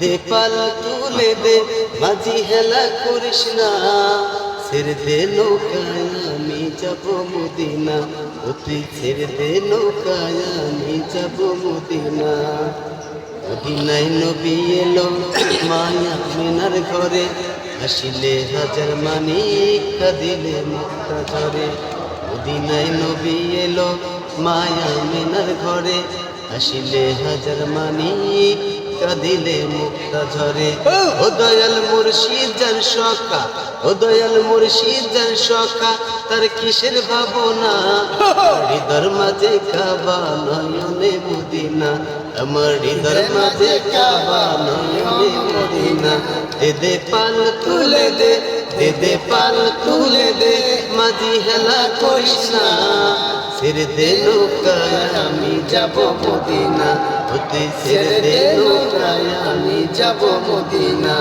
দে, পাল তুলে দে মাঝি হেলা করিস না। দে আমি যাব মদিনা। ও তুই দে আমি যাব মদিনা। মদিনায় নবী এলো মায়া মিনার ঘরে। হাসিলে হাজার মানি কাঁদিলে মুক্তা ঝরে মদিনায় নবী এলো মায়া মিনার ঘরে। হাসিলে হাজার মানি কাঁদিলে মুক্তা ঝরে। ও! দয়াল মুর্শিদ জান সকা ও দয়াল মুর্শিদ জান সকা তার কিসের ভাবনা? হৃদর মাঝে কাবা নয়নে মদিনা আমার হৃদর মাঝে কাবা নয়নে মদিনা। দে দে পাল তুলে দে দে দে পাল তুলে দে মাঝি হেলা করিস না। ছেড়ে দে নৌকায় আমি যাব মদিনা। হতে ছেড়ে দে আমি যাব মদিনা।